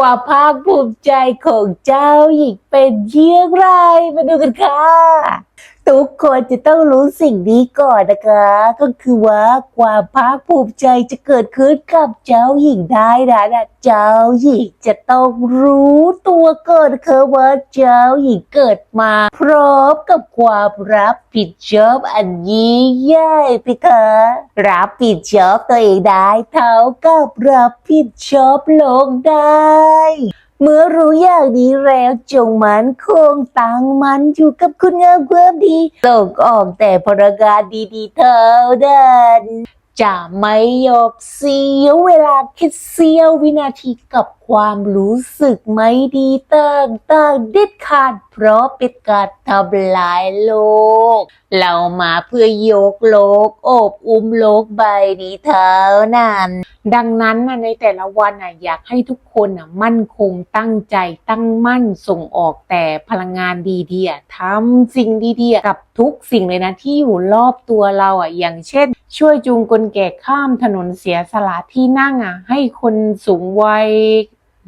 ความภาคภูมิใจของเจ้าหญิงเป็นเยี่ยงไร มาดูกันค่ะ ทุกคนจะต้องรู้สิ่งนี้ก่อนนะคะ ก็คือว่าความภาคภูมิใจจะเกิดขึ้นกับเจ้าหญิงได้นะนะเจ้าหญิงจะต้องรู้ตัวก่อนนะคะว่าเจ้าหญิงเกิดมา พร้อมกับความรับผิดชอบอันยิ่งใหญ่พี่คะรับผิดชอบตัวเองได้เท่ากับรับผิดชอบโลกได้ เมื่อรู้อย่างนี้แล้วจงมันคงตั้งมันอยู่กับคุณงามความดีส่งออกแต่พลังงานดีๆเท่านั้นจะไม่ยบเสียเวลาคิดเสี้ยววินาทีกับ ความรู้สึกไม่ดีต่างๆเด็ดขาด เพราะเป็นการทำลายโลก เรามาเพื่อยกโลกโอบอุ้มโลกใบนี้เท่านั้น ดังนั้นนะในแต่ละวันนะอยากให้ทุกคนนะมั่นคงตั้งใจตั้งมั่นส่งออกแต่พลังงานดีๆทำสิ่งดีๆกับทุกสิ่งเลยนะที่อยู่รอบตัวเราอะอย่างเช่น ช่วยจูงคนแก่ข้ามถนนเสียสละที่นั่งอะให้คนสูงวัย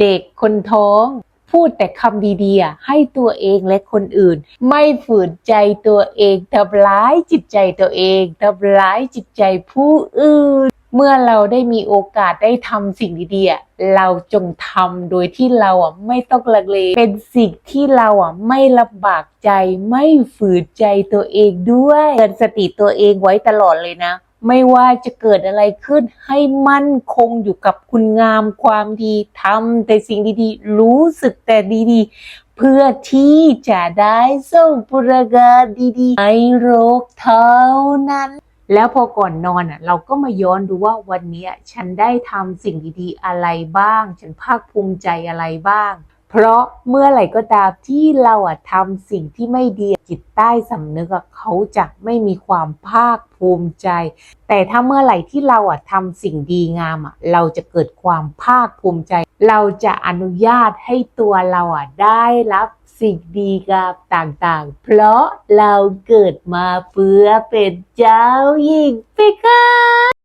เด็กคนท้อง พูดแต่คำดีๆให้ตัวเองและคนอื่น ไม่ฝืนใจตัวเองทำร้ายจิตใจตัวเองทำร้ายจิตใจผู้อื่น เมื่อเราได้มีโอกาสได้ทำสิ่งดีๆเราจงทำโดยที่เราอะไม่ต้องลังเลเป็นสิ่งที่เราอะไม่ลำบากใจ ไม่ฝืนใจตัวเองด้วยเตือนสติตัวเองไว้ตลอดเลยนะ ไม่ว่าจะเกิดอะไรขึ้นให้มั่นคงอยู่กับคุณงามความดีทำแต่สิ่งดีๆ รู้สึกแต่ดีๆ เพื่อที่จะได้ส่งพลังานดีๆให้โลกเท่านั้น แล้วพอก่อนนอนอะเราก็มาย้อนดูว่าวันนี้ฉันได้ทำสิ่งดีๆ อะไรบ้าง ฉันภาคภูมิใจอะไรบ้าง เพราะเมื่อไหร่ก็ตามที่เราอะทำสิ่งที่ไม่ดีจิตใต้สำนึกอะเขาจะไม่มีความภาคภูมิใจ แต่ถ้าเมื่อไหร่ที่เราอะทำสิ่งดีงามอะเราจะเกิดความภาคภูมิใจ เราจะอนุญาตให้ตัวเราอะได้รับสิ่งดีงามต่างๆ เพราะเราเกิดมาเพื่อเป็นเจ้าหญิงไปค่ะ